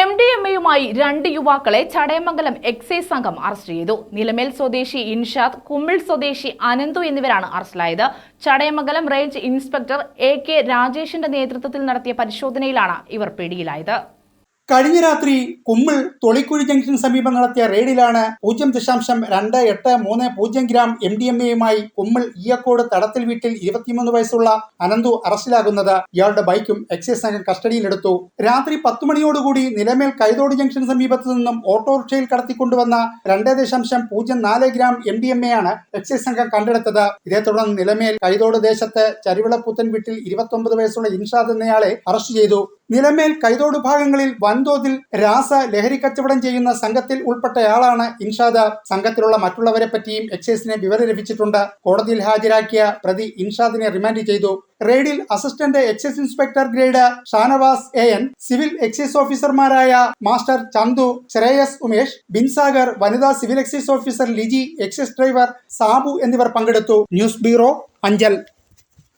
M D M എയുമായി രണ്ട് യുവാക്കളെ ചടയമംഗലം എക്സൈസ് സംഘം അറസ്റ്റ് ചെയ്തു. നിലമേൽ സ്വദേശി ഇൻഷാദ് കുമ്മിൾ സ്വദേശി അനന്തു എന്നിവരാണ് അറസ്റ്റിലായത്. Chadayamangalam range inspector A K രാജേഷിന്റെ നേതൃത്വത്തിൽ നടത്തിയ പരിശോധനയിലാണ് ഇവർ പിടിയിലായത്. കഴിഞ്ഞ രാത്രി കുമ്മിൾ തൊളിക്കുഴി ജംഗ്ഷൻ സമീപം നടത്തിയ റെയ്ഡിലാണ് പൂജ്യം ദശാംശം രണ്ട് എട്ട് മൂന്ന് പൂജ്യം ഗ്രാം എം ഡി എം എയുമായി കുമ്മിൾ ഈയക്കോട് തടത്തിൽ വീട്ടിൽ ഇരുപത്തിമൂന്ന് വയസ്സുള്ള അനന്തു അറസ്റ്റിലാകുന്നത്. ഇയാളുടെ ബൈക്കും എക്സൈസ് സംഘം കസ്റ്റഡിയിലെടുത്തു. രാത്രി പത്തു മണിയോടുകൂടി നിലമേൽ കൈതോട് ജംഗ്ഷൻ സമീപത്തു നിന്നും ഓട്ടോറിക്ഷയിൽ കടത്തിക്കൊണ്ടുവന്ന രണ്ട് ദശാംശം പൂജ്യം നാല് gram M D M A ആണ് എക്സൈസ് സംഘം കണ്ടെടുത്തത്. ഇതേ തുടർന്ന് നിലമേൽ കൈതോട് ദേശത്ത് ചരിവിള വീട്ടിൽ ഇരുപത്തൊമ്പത് വയസ്സുള്ള ഇൻഷാദ് എന്നയാളെ അറസ്റ്റ് ചെയ്തു. നിലമേൽ കൈതോട് ഭാഗങ്ങളിൽ വൻതോതിൽ രാസ ലഹരി കച്ചവടം ചെയ്യുന്ന സംഘത്തിൽ ഉൾപ്പെട്ടയാളാണ് ഇൻഷാദ സംഘത്തിലുള്ള മറ്റുള്ളവരെ പറ്റിയും എക്സൈസിനെ വിവരം ലഭിച്ചിട്ടുണ്ട്. കോടതിയിൽ ഹാജരാക്കിയ പ്രതി ഇൻഷാദിനെ റിമാൻഡ് ചെയ്തു. റെയ്ഡിൽ assistant excise inspector grade Shanavas A N civil excise ഓഫീസർമാരായ മാസ്റ്റർ ചന്തു ശ്രേയസ് ഉമേഷ് ബിൻസാഗർ വനിതാ civil excise officer Liji excise driver Sabu എന്നിവർ പങ്കെടുത്തു. News bureau Anchal.